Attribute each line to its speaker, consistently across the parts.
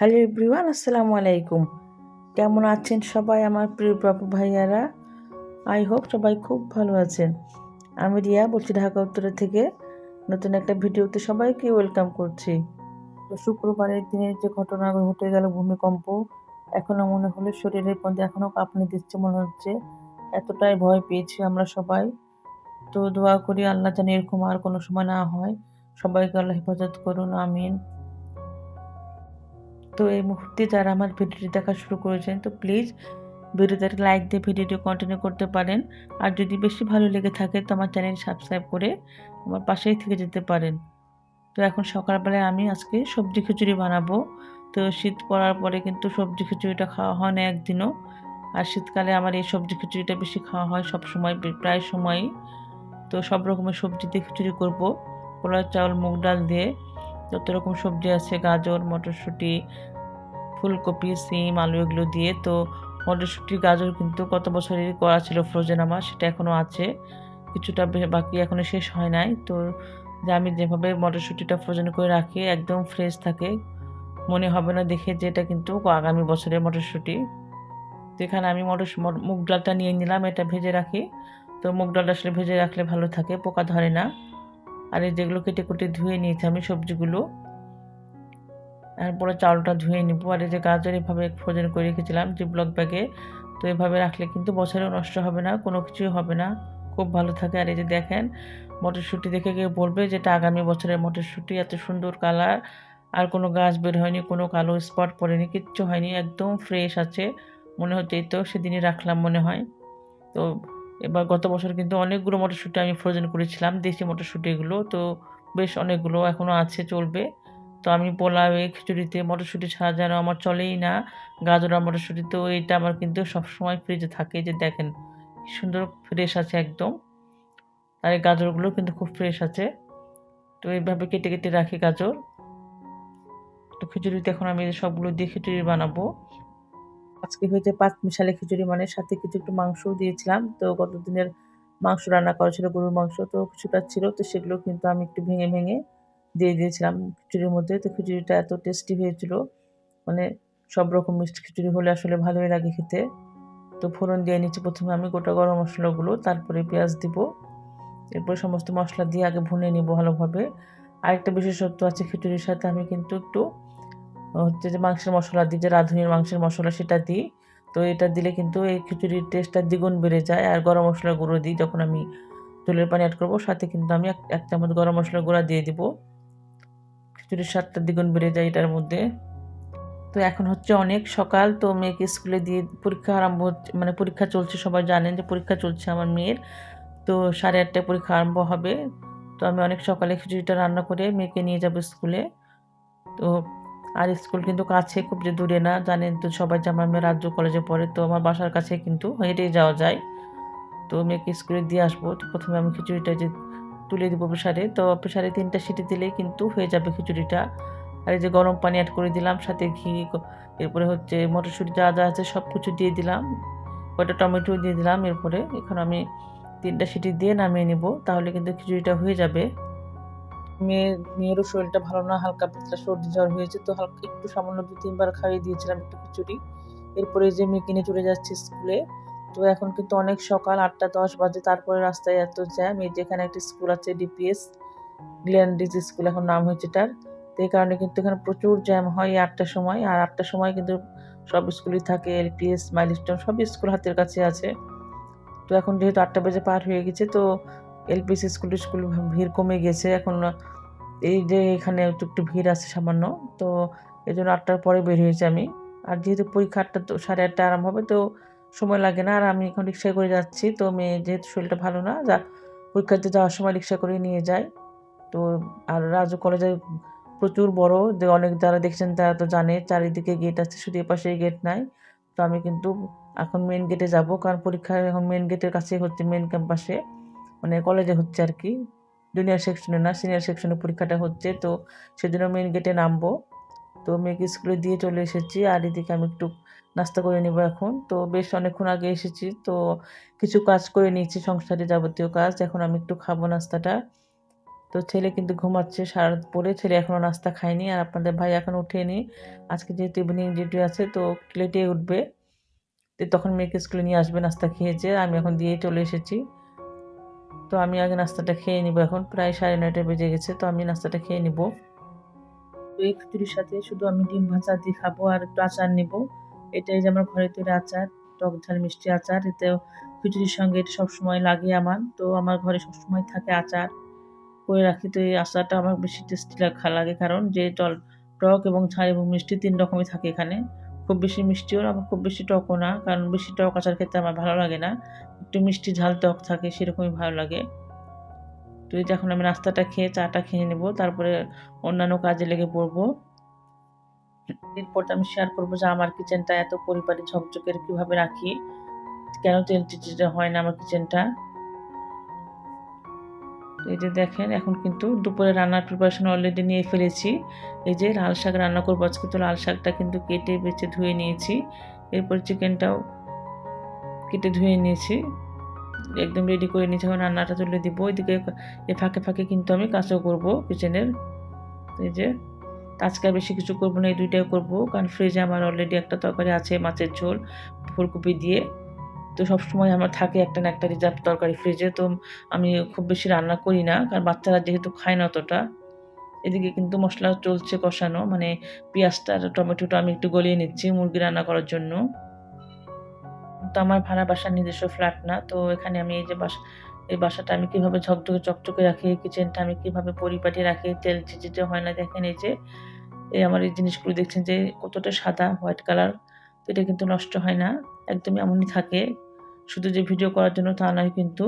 Speaker 1: Hello everyone, আসসালামু আলাইকুম। কেমন আছেন সবাই আমার প্রিয় বাবু ভাইয়ারা? আই হোপ সবাই খুব ভালো আছেন। আমি রিয়া বলছি ঢাকা উত্তরের থেকে। নতুন একটা ভিডিওতে সবাইকে ওয়েলকাম করছি। তো শুক্রবারের দিনের যে ঘটনা ঘটে গেল ভূমিকম্প এখনও মনে হলো শরীরের মধ্যে এখনও কাঁপনি দিচ্ছে মনে হচ্ছে। এতটাই ভয় পেয়েছি আমরা সবাই। তো দোয়া করি আল্লাহ যেন এরকম আর কোনো সময় না হয়। সবাইকে আল্লাহ হেফাজত করুন, আমিন। তো এই মুহূর্তে যারা আমার ভিডিওটি দেখা শুরু করেছেন, তো প্লিজ ভিডিওতে লাইক দিয়ে ভিডিওটি কন্টিনিউ করতে পারেন। আর যদি বেশি ভালো লেগে থাকে, তো আমার চ্যানেল সাবস্ক্রাইব করে আমার পাশেই থেকে যেতে পারেন। তো এখন সকালবেলায় আমি আজকে সবজি খিচুড়ি বানাবো। তো শীত পড়ার পরে কিন্তু সবজি খিচুড়িটা খাওয়া হয় না একদিনও। আর শীতকালে আমার এই সবজি খিচুড়িটা বেশি খাওয়া হয় সব সময়, প্রায় সময়ই। তো সব রকমের সবজি দিয়ে খিচুড়ি করব। পোলার চাউল, মুগ ডাল দিয়ে যত রকম সবজি আছে, গাজর, মটরশুঁটি ফুলকপি, সিম, আলু এগুলো দিয়ে তো মটরশুঁটি, গাজর কিন্তু কত বছরের করা ছিল ফ্রোজেন আমার, সেটা এখনও আছে। কিছুটা বাকি এখনও শেষ হয় নাই। তো যে আমি যেভাবে মটরশুঁটিটা ফ্রোজেন করে রাখি, একদম ফ্রেশ থাকে। মনে হবে না দেখে যে এটা কিন্তু আগামী বছরের মটরশুঁটি। তো এখানে আমি মটর মুগ ডালটা নিয়ে নিলাম, এটা ভেজে রাখি। তো মুগ ডালটা আসলে ভেজে রাখলে ভালো থাকে, পোকা ধরে না। আর এই যেগুলো কেটে কুটে ধুয়ে নিয়েছি আমি সবজিগুলো তারপরে চাউলটা ধুয়ে নিব। আর এই যে গাজর এভাবে ফ্রোজেন করে রেখেছিলাম, যে ব্লক ব্যাগে তো এভাবে রাখলে কিন্তু বছরেও নষ্ট হবে না, কোনো কিছুই হবে না। খুব ভালো থাকে। আর এই যে দেখেন, মটরশুঁটি দেখে গিয়ে বলবে যেটা আগামী বছরের মটরশুঁটি, এত সুন্দর কালার আর কোনো গাছ বের হয়নি, কোনো কালো স্পট পড়েনি, কিচ্ছু হয়নি, একদম ফ্রেশ আছে। মনে হচ্ছে এই তো সেদিনই রাখলাম মনে হয়। তো এবার গত বছর কিন্তু অনেকগুলো মটরশুঁটি আমি ফ্রোজেন করেছিলাম, দেশি মটরশুঁটিগুলো। তো বেশ অনেকগুলো এখনও আছে, চলবে। তো আমি পোলাওয়ে খিচুড়িতে মটরশুঁটি ছাড়া যেন আমার চলেই না। গাজর আর মটরশুঁটি তো এইটা আমার কিন্তু সবসময় ফ্রিজে থাকে। যে দেখেন সুন্দর ফ্রেশ আছে একদম। আর এই গাজরগুলো কিন্তু খুব ফ্রেশ আছে। তো এইভাবে কেটে কেটে রাখি গাজর। তো খিচুড়িতে এখন আমি সবগুলো দিয়ে খিচুড়ি বানাবো। আজকে হয়েছে পাঁচ মিশালে খিচুড়ি মানে সাথে কিছু একটু মাংসও দিয়েছিলাম। তো গত দিনের মাংস রান্না করা ছিল, গরুর মাংস তো কিছুটা ছিল, তো সেগুলো কিন্তু আমি একটু ভেঙে ভেঙে দিয়ে দিয়েছিলাম খিচুড়ির মধ্যে। তো খিচুড়িটা এত টেস্টি হয়েছিল। মানে সব রকম মিষ্টি খিচুড়ি হলে আসলে ভালোই লাগে খেতে। তো ফোড়ন দিয়ে নিচ্ছি প্রথমে আমি গোটা গরম মশলাগুলো, তারপরে পেঁয়াজ দিব। এরপরে সমস্ত মশলা দিয়ে আগে ভুনে নিব ভালোভাবে। আরেকটা বিশেষত্ব আছে খিচুড়ির সাথে, আমি কিন্তু একটু হচ্ছে যে মাংসের মশলা দিই, যে রাঁধুনির মাংসের মশলা সেটা দিই। তো এটা দিলে কিন্তু এই খিচুড়ির টেস্টটা দ্বিগুণ বেড়ে যায়। আর গরম মশলা গুঁড়ো দিই যখন আমি চুলের পানি অ্যাড করব, সাথে কিন্তু আমি এক চামচ গরম মশলা গুঁড়া দিয়ে দিব। খিচুড়ির স্বাদটা দ্বিগুণ বেড়ে যায় এটার মধ্যে। তো এখন হচ্ছে অনেক সকাল, তো মেয়েকে স্কুলে দিয়ে পরীক্ষা আরম্ভ হচ্ছে মানে পরীক্ষা চলছে, সবাই জানেন যে পরীক্ষা চলছে আমার মেয়ের। তো সাড়ে আটটায় পরীক্ষা আরম্ভ হবে। তো আমি অনেক সকালে খিচুড়িটা রান্না করে মেয়েকে নিয়ে যাব স্কুলে। তো আর স্কুল কিন্তু কাছে, খুব যে দূরে না, জানেন তো সবাই যে আমার মেয়ে রাজ্য কলেজে পড়ে, তো আমার বাসার কাছে কিন্তু হেঁটেই যাওয়া যায়। তো মেয়েকে স্কুলে দিয়ে আসব। তো প্রথমে আমি খিচুড়িটা যে তুলে দেবো প্রেশারে তো প্রেশারে তিনটা সিটি দিলেই কিন্তু হয়ে যাবে খিচুড়িটা। আর এই যে গরম পানি অ্যাড করে দিলাম, সাথে ঘি, এরপরে হচ্ছে মটরশুঁটি যা যা আছে সব কিছু দিয়ে দিলাম। কয়টা টমেটো দিয়ে দিলাম এরপরে। এখন আমি তিনটা সিটি দিয়ে নামিয়ে নিব, তাহলে কিন্তু খিচুড়িটা হয়ে যাবে। মেয়ের মেয়েরও শরীরটা ভালো না, হালকা পাতলা সর্দি জ্বর হয়েছে, তো হালকা একটু সামান্য দু তিনবার খাইয়ে দিয়েছিলাম একটু খিচুড়ি। এরপরে যে মেয়ে কিনে চলে যাচ্ছে স্কুলে। তো এখন কিন্তু অনেক সকাল আটটা, দশ বাজে। তারপরে রাস্তায় এত জ্যাম, এই যেখানে একটি স্কুল আছে ডিপিএস গ্ল্যান্ডিজ স্কুল এখন নাম হয়েছে তার তো এই কারণে কিন্তু এখানে প্রচুর জ্যাম হয় আটটার সময়। আর আটটার সময় কিন্তু সব স্কুলই থাকে এলপিএস মাইলস্টোন সব স্কুল হাতের কাছে আছে। তো এখন যেহেতু আটটা বাজে পার হয়ে গেছে, তো এলপিএস স্কুল স্কুল ভিড় কমে গেছে। এখন এই যে এখানে একটু একটু ভিড় আছে সামান্য। তো এই জন্য আটটার পরে বের হয়েছি আমি। আর যেহেতু পরীক্ষা আটটা তো সাড়ে আটটা আরাম হবে, তো সময় লাগে না, আর আমি এখন রিক্সায় করে যাচ্ছি। তো মেয়ে যেহেতু শরীরটা ভালো না, যা পরীক্ষাতে যাওয়ার সময় রিক্সা করে নিয়ে যায়। তো আর রাজু কলেজে প্রচুর বড়, যে অনেক যারা দেখছেন তারা তো জানে, চারিদিকে গেট আছে, শুধু এপাশেই গেট নাই। তো আমি কিন্তু এখন মেন গেটে যাব, কারণ পরীক্ষা এখন মেন গেটের কাছে হচ্ছে মেন ক্যাম্পাসে মানে কলেজে হচ্ছে আর কি জুনিয়র সেকশনে না সিনিয়র সেকশনে পরীক্ষাটা হচ্ছে, তো সেজন্য মেন গেটে নামবো। তো মেয়েকে স্কুলে দিয়ে চলে এসেছি আর এদিকে আমি একটু নাস্তা করে নেব এখন। তো বেশ অনেকক্ষণ আগে এসেছি, তো কিছু কাজ করে নিয়েছি, সংসারে যাবতীয় কাজ। এখন আমি একটু খাব নাস্তাটা। তো ছেলে কিন্তু ঘুমাচ্ছে সারা পরে, ছেলে এখনও নাস্তা খায়নি। আর আপনাদের ভাই এখন উঠেনি। আজকে যেহেতু ইভিনিং ডিউটি আছে, তো লেটে উঠবে। তো তখন মেয়েকে স্কুলে নিয়ে আসবে নাস্তা খেয়েছে। আমি এখন দিয়ে চলে এসেছি। তো আমি আগে নাস্তাটা খেয়ে নিব এখন। প্রায় সাড়ে নয়টা বেজে গেছে, তো আমি নাস্তাটা খেয়ে নিব। এই খিচুড়ির সাথে শুধু আমি ডিম ভাজা দিয়ে খাব আর একটু আচার নিব। এটাই যে আমার ঘরে তৈরি আচার, টক ঝাল, মিষ্টি আচার এতেও খিচুড়ির সঙ্গে এটা সবসময় লাগে আমার। তো আমার ঘরে সবসময় থাকে আচার। করে রাখি, তো এই আচারটা আমার বেশি টেস্টি লাগে। কারণ যে টল, টক এবং ঝাল এবং মিষ্টি তিন রকমই থাকে এখানে। খুব বেশি মিষ্টিও না, আবার খুব বেশি টকও না। কারণ বেশি টক আচার খেতে আমার ভালো লাগে না। একটু মিষ্টি ঝাল টক থাকে, সেরকমই ভালো লাগে। তো এই যে এখন আমি নাস্তাটা খেয়ে চাটা খেয়ে নেব, তারপরে অন্যান্য কাজে লেগে পড়ব। এরপর আমি শেয়ার করব যে আমার কিচেনটা এত পরিপাটি ঝকঝকের কীভাবে রাখি? কেন তেল চিচিটা হয় না আমার কিচেনটা এই যে দেখেন, এখন কিন্তু দুপুরে রান্নার প্রিপারেশন অলরেডি নিয়ে ফেলেছি। এই যে লাল শাক রান্না করব, আজকে তো লাল শাকটা কিন্তু কেটে বেছে ধুয়ে নিয়েছি। এরপর চিকেনটাও কেটে ধুয়ে নিয়েছি। একদম রেডি করে নিয়েছি। এখন রান্নাটা তুলে দিব। ওইদিকে এ ফাঁকে ফাঁকে কিন্তু আমি কাজও করব কিচেনের এই যে, আজকে বেশি কিছু করব না, এই দুইটাই করব। কারণ ফ্রিজে আমার অলরেডি একটা তরকারি আছে, মাছের ঝোল, ফুলকপি দিয়ে। তো সবসময় আমার থাকে একটা না একটা রিজার্ভ তরকারি ফ্রিজে তো আমি খুব বেশি রান্না করি না, কারণ বাচ্চারা যেহেতু খায় না অতটা। এদিকে কিন্তু মশলা চলছে কষানো। মানে পেঁয়াজটা আর টমেটোটা আমি একটু গলিয়ে নিচ্ছি মুরগি রান্না করার জন্য। তো আমার ভাড়া বাসার নিজস্ব ফ্ল্যাট না। তো এখানে আমি এই যে বাসা, এই বাসাটা আমি কীভাবে ঝকঝকে চকচকে রাখি কিচেনটা আমি কীভাবে পরিপাটি রাখি, তেল চিচিতে হয় না দেখেন এই যে, এই আমার এই জিনিসগুলো দেখছেন যে কতটা সাদা হোয়াইট কালার তো এটা কিন্তু নষ্ট হয় না, একদমই এমনই থাকে। শুধু যে ভিডিও করার জন্য তা নয় কিন্তু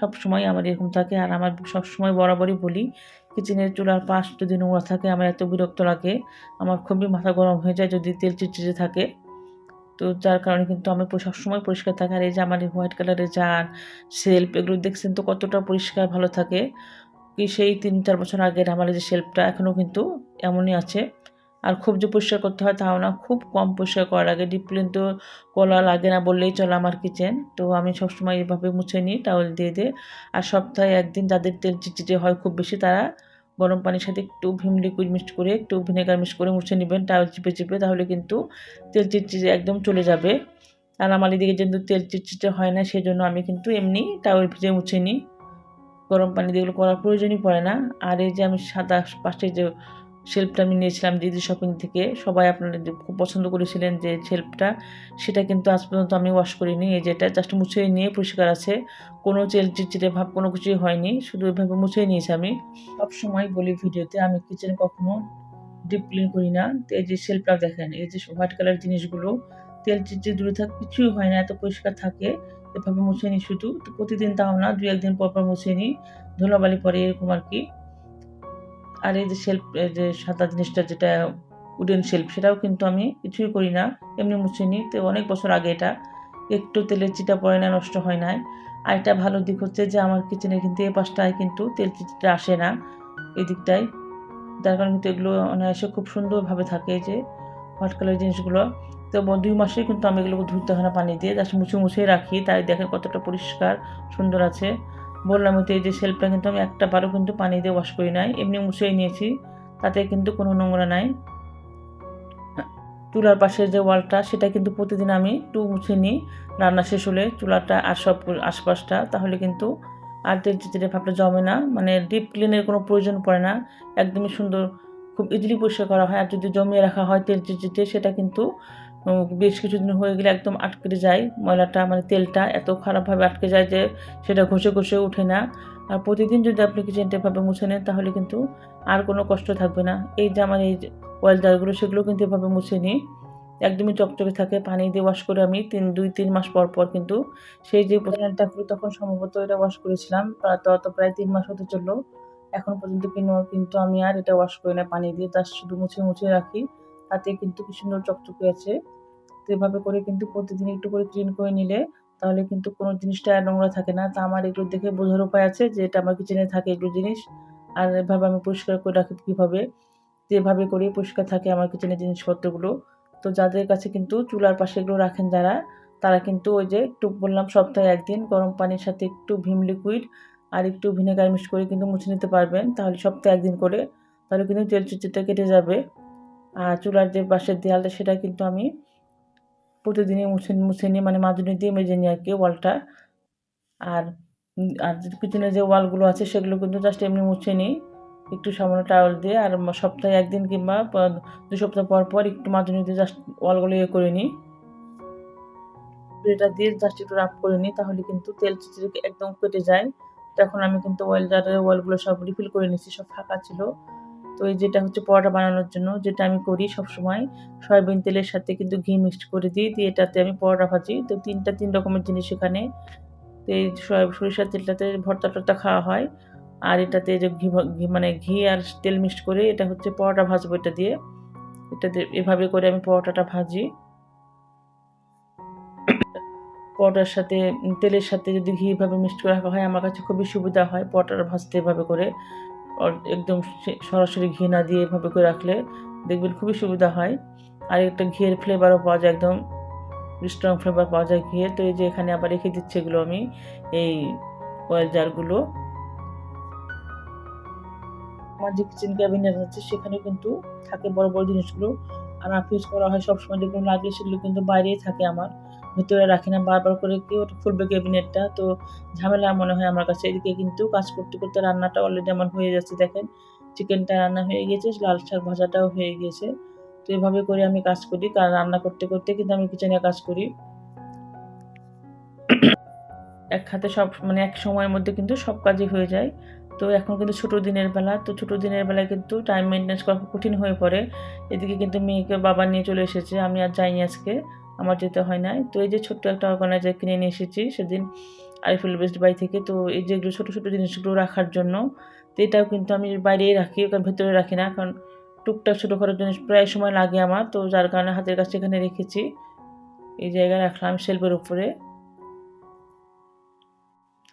Speaker 1: সব সময় আমার এরকম থাকে। আর আমার সব সময় বরাবরই বলি কিচেনের চুলার পাশ যদি নোংরা থাকে, আমার এত বিরক্ত লাগে, আমার খুবই মাথা গরম হয়ে যায় যদি তেল চিটচিটে থাকে। তো যার কারণে কিন্তু আমি সবসময় পরিষ্কার থাকে। আর এই যে আমার এই হোয়াইট কালারের জার সেলফ এগুলো দেখছেন তো কতটা পরিষ্কার ভালো থাকে। কি সেই তিন, চার বছর আগের আমার যে সেলফটা এখনও কিন্তু এমনই আছে। আর খুব যে পরিষ্কার করতে হয় তাও না, খুব কম পরিষ্কার করা লাগে ডিপ ক্লিন তো কলা লাগে না বললেই চলে আমার কিচেন তো আমি সবসময় এভাবে মুছে নিই টাওয়েল দিয়ে দিয়ে। আর সপ্তাহে একদিন যাদের তেল চিটচিটে হয় খুব বেশি তারা গরম পানির সাথে একটু ভিম লিকুইড মিক্সড করে, একটু ভিনেগার মিক্স করে মুছে নেবেন, তাও চিপে চিপে, তাহলে কিন্তু তেল চিটচিটে একদম চলে যাবে। আর আমার এদিকে যেহেতু তেল চিটচিটে হয় না, সেজন্য আমি কিন্তু এমনি টাওয়েল ভিজে মুছে নিই। গরম পানি দিয়ে করার প্রয়োজনই পড়ে না। আর এই যে আমি সাদা পাশে যে শেল্ফটা আমি নিয়েছিলাম দিদি শপিং থেকে। সবাই আপনারা খুব পছন্দ করেছিলেন যে শেল্ফটা সেটা কিন্তু আজ পর্যন্ত আমি ওয়াশ করিনি। এই যেটা জাস্ট মুছে নিয়ে পরিষ্কার আছে। কোনো চেল চিটচিটে ভাব কোনো কিছুই হয়নি। শুধু এভাবে মুছে নিয়েছি আমি। সবসময় বলি ভিডিওতে, আমি কিচেনে কখনো ডিপ ক্লিন করি না। তো এই যে শেল্ফটা দেখেন, এই যে হোয়াইট কালার জিনিসগুলো, তেল চিটচিটে দূরে থাক, কিছুই হয় না, এত পরিষ্কার থাকে। এভাবে মুছে নিই শুধু। তো প্রতিদিন তাও না দু একদিন পর পর মুছে নিই। ধুলাবালি পরে এরকম আর কি। আর এই যে শেল্ফ যে সাদা জিনিসটা যেটা উডেন শেল্ফ সেটাও কিন্তু আমি কিছুই করি না, এমনি মুছে নিই। তো অনেক বছর আগে এটা, একটু তেলের চিটা পড়ে না, নষ্ট হয় না আর এটা ভালো দিক হচ্ছে যে আমার কিচেনে কিন্তু এ পাশটায় কিন্তু তেল চিটা আসে না, এই দিকটায়। যার কারণে কিন্তু এগুলো অনায়াসে খুব সুন্দরভাবে থাকে যে হোয়াইট কালার জিনিসগুলো। তো দুই মাসেই কিন্তু আমি এগুলোকে ধুতে হয় না পানি দিয়ে, জাস্ট মুছে মুছেই রাখি। তাই দেখেন কতটা পরিষ্কার, সুন্দর আছে। বললাম তো এই যে শেল্ফটা কিন্তু আমি একটা বারও কিন্তু পানি দিয়ে ওয়াশ করি নাই, এমনি মুছেই নিয়েছি, তাতে কিন্তু কোনো নোংরা নাই। চুলার পাশের যে ওয়ালটা, সেটা কিন্তু প্রতিদিন আমি একটু মুছে নিই, রান্না শেষ হলে চুলাটা আর সব আশপাশটা, তাহলে কিন্তু আর তেল চিচিটে ভাবটা জমে না মানে ডিপ ক্লিনের কোনো প্রয়োজন পড়ে না, একদমই সুন্দর, খুব ইজিলি পরিষ্কার করা হয়, আর যদি জমিয়ে রাখা হয় তেল চিচিটে সেটা কিন্তু বেশ কিছুদিন হয়ে গেলে একদম আটকে যায়। ময়লাটা মানে তেলটা এত খারাপভাবে আটকে যায় যে সেটা ঘষে ঘষে ওঠে না। আর প্রতিদিন যদি আপনি কিচেনটা এভাবে মুছে নেন, তাহলে কিন্তু আর কোনো কষ্ট থাকবে না। এই যে আমার এই অয়েল জারগুলো সেগুলো কিন্তু এভাবে মুছে নিই। একদমই চকচকে থাকে। পানি দিয়ে ওয়াশ করে আমি তিন, দুই, তিন মাস পর পর কিন্তু সেই যে চ্যানেলটা করি তখন সম্ভবত এটা ওয়াশ করেছিলাম। তো প্রায় তিন মাস হতে চলল। এখন পর্যন্ত কিন্তু আমি আর এটা ওয়াশ করি না। পানি দিয়ে তার শুধু মুছে মুছে রাখি। তাতে কিন্তু কি সুন্দর চকচকে আছে। তো এভাবে করে কিন্তু প্রতিদিন একটু করে ক্লিন করে নিলে তাহলে কিন্তু কোনো জিনিসটা নোংরা থাকে না। তা আমার এগুলো দেখে বোঝার উপায় আছে যে এটা আমার কিচেনে থাকে এগুলো জিনিস। আর এভাবে আমি পরিষ্কার করে রাখি কীভাবে? যেভাবে করে পরিষ্কার থাকে আমার কিচেনের জিনিসপত্রগুলো। তো যাদের কাছে কিন্তু চুলার পাশে এগুলো রাখেন যারা, তারা কিন্তু ওই যে একটু বললাম সপ্তাহে একদিন গরম পানির সাথে একটু ভিম লিকুইড আর একটু ভিনেগার মিক্স করে কিন্তু মুছে নিতে পারবেন। তাহলে সপ্তাহে একদিন করে, তাহলে কিন্তু তেল চিচিটা কেটে যাবে। আর চুলার যে পাশের দেয়ালটা, সেটা কিন্তু আমি প্রতিদিনই মুছে মুছে নিই মানে মাজুনি দিয়ে মেজে নিই আর কি ওয়ালটা। আর আর কিচেনের যে ওয়ালগুলো আছে, সেগুলো কিন্তু জাস্ট এমনি মুছে নিই। একটু সামান্য টাওয়াল দিয়ে আর সপ্তাহে একদিন কিংবা দু সপ্তাহ পর পর একটু মাজুনি দিয়ে জাস্ট ওয়ালগুলো ইয়ে করে নিই। এটা দিয়ে জাস্ট একটু রাফ করে নিই, তাহলে কিন্তু তেল একদম কেটে যায়। তখন আমি কিন্তু ওয়েল জারের ওয়েলগুলো সব রিফিল করে নিচ্ছি সব ফাঁকা ছিল। তো এই যেটা হচ্ছে পরোটা বানানোর জন্য, যেটা আমি করি সব সময় সয়াবিন তেলের সাথে কিন্তু ঘি মিক্সড করে দিই দিয়ে এটাতে আমি পরোটা ভাজি। তো তিনটা তিন রকমের জিনিস এখানে। তো এই সরিষার তেলটাতে ভর্তা টর্তা খাওয়া হয়। আর এটাতে যে ঘি মানে ঘি আর তেল মিক্সড করে এটা হচ্ছে পরোটা ভাজবো এটা দিয়ে। এটা দিয়ে এভাবে করে আমি পরোটাটা ভাজি। পরোটার সাথে, তেলের সাথে যদি ঘি এভাবে মিক্সড করে রাখা হয়, আমার কাছে খুবই সুবিধা হয় পরোটাটা ভাজতে এভাবে করে। একদম সরাসরি ঘি না দিয়ে এভাবে করে রাখলে দেখবেন খুবই সুবিধা হয়। আর একটা ঘিয়ের ফ্লেভারও পাওয়া যায় একদম স্ট্রং ফ্লেভার পাওয়া যায় ঘিয়ে। তো এই যে এখানে আবার রেখে দিচ্ছে এগুলো আমি, এই অয়েল জারগুলো আমার যে কিচেন ক্যাবিনেট আছে, সেখানে কিন্তু থাকে বড় বড় জিনিসগুলো। আর আফিউজ করা হয় সবসময়। যেগুলো লাগে সেগুলো কিন্তু বাইরেই থাকে আমার। ভিতরে রাখি না, বারবার করে কি খুলবে ক্যাবিনেটটা? তো ঝামেলা মনে হয় আমার কাছে। এদিকে কিন্তু কাজ করতে করতে রান্নাটা অলরেডি আমার হয়ে যাচ্ছে, দেখেন। চিকেনটা রান্না হয়ে গিয়েছে, লাল শাক ভাজাটাও হয়ে গিয়েছে। তো এভাবে করে আমি কাজ করি কারণ রান্না করতে করতে কিন্তু আমি কিচেনে কাজ করি। এক হাতে সব মানে এক সময়ের মধ্যে কিন্তু সব কাজই হয়ে যায়। তো এখন কিন্তু ছোটো দিনের বেলা, তো ছোটো দিনের বেলায় কিন্তু টাইম মেনটেন্স করা কঠিন হয়ে পড়ে। এদিকে কিন্তু মেয়েকে বাবা নিয়ে চলে এসেছে, আমি আর যাইনি আজকে। আমার যেতে হয় নাই। তো এই যে ছোট্ট একটা অর্গানাইজার কিনে নিয়ে এসেছি সেদিন আইফেল বেস্ট বাই থেকে। তো এই যেগুলো ছোটো ছোটো জিনিসগুলো রাখার জন্য, তো এটাও কিন্তু আমি বাইরেই রাখি, কারণ ভেতরে রাখি না। কারণ টুকটাক ছোটো খাটো জিনিস প্রায় সময় লাগে আমার। তো যার কারণে হাতের কাছে এখানে রেখেছি। এই জায়গায় রাখলাম শেলফের উপরে।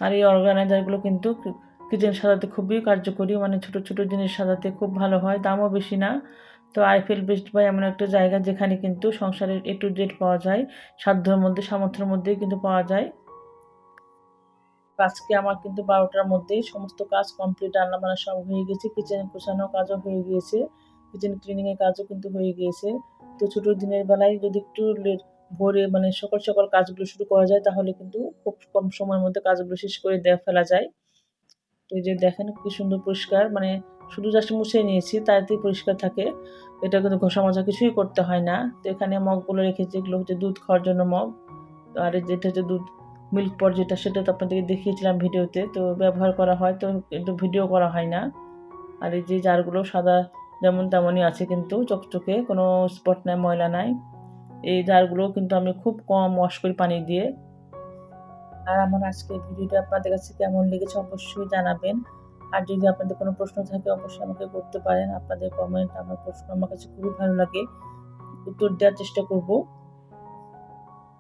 Speaker 1: আর এই অর্গানাইজারগুলো কিন্তু কিচেন সাজাতে খুবই কার্যকরী। মানে ছোট ছোট জিনিস সাজাতে খুব ভালো হয়। দামও বেশি না। তো আইফেল, বেস্ট বাই এমন একটা জায়গা যেখানে কিন্তু সংসারের এ টু জেড পাওয়া যায়, সাধ্যের মধ্যে, সামর্থ্যের মধ্যেই কিন্তু পাওয়া যায়। আজকে আমার কিন্তু বারোটার মধ্যেই সমস্ত কাজ কমপ্লিট রান্না বান্না সব হয়ে গেছে কিচেন গোছানো কাজও হয়ে গিয়েছে কিচেন ক্লিনিংয়ের কাজও কিন্তু হয়ে গিয়েছে। তো ছোটো দিনের বেলায় যদি একটু লেট, ভোরে মানে সকাল সকাল কাজগুলো শুরু করা যায়, তাহলে কিন্তু খুব কম সময়ের মধ্যে কাজগুলো শেষ করে দেওয়া ফেলা যায়। তো এই যে দেখেন কি সুন্দর পরিষ্কার মানে শুধু জাস্ট মুছে নিয়েছি তাতেই পরিষ্কার থাকে। এটা কিন্তু ঘষা মজা কিছুই করতে হয় না। তো এখানে মগগুলো রেখেছি, এগুলো হচ্ছে দুধ খাওয়ার জন্য মগ। আর যেটা হচ্ছে দুধ মিল্ক পট যেটা, সেটা তো আপনাদেরকে দেখিয়েছিলাম ভিডিওতে। তো ব্যবহার করা হয়, তো কিন্তু ভিডিও করা হয় না। আর এই যে জারগুলো সাদা যেমন তেমনই আছে কিন্তু, চকচকে, কোনো স্পট নাই, ময়লা নাই। এই জারগুলো কিন্তু আমি খুব কম ওয়াশ করি পানি দিয়ে। আর আমার আজকের ভিডিওটা আপনাদের কাছে কেমন লেগেছে অবশ্যই জানাবেন। আর যদি আপনাদের কোনো প্রশ্ন থাকে, অবশ্যই আমাকে করতে পারেন। আপনাদের কমেন্ট আমার প্রশ্ন আমার কাছে খুবই ভালো লাগে। উত্তর দেওয়ার চেষ্টা করব।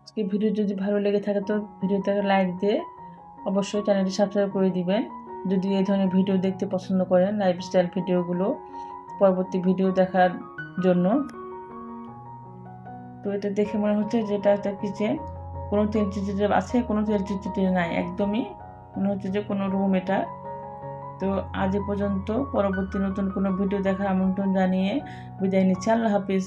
Speaker 1: আজকে ভিডিও যদি ভালো লেগে থাকে, তো ভিডিওতে লাইক দিয়ে অবশ্যই চ্যানেলটি সাবস্ক্রাইব করে দিবেন। যদি এই ধরনের ভিডিও দেখতে পছন্দ করেন লাইফস্টাইল ভিডিওগুলো পরবর্তী ভিডিও দেখার জন্য। তো এটা দেখে মনে হচ্ছে যেটা একটা কিচেন কোনো তেল চিচিটে আছে, কোনো তেল চিচিটে নাই, একদমই। মনে হচ্ছে যে কোনো রুম এটা। তো আজ পর্যন্ত পরবর্তী নতুন কোনো ভিডিও দেখার আমন্ত্রণ জানিয়ে বিদায় নিচ্ছি। আল্লাহ হাফিজ।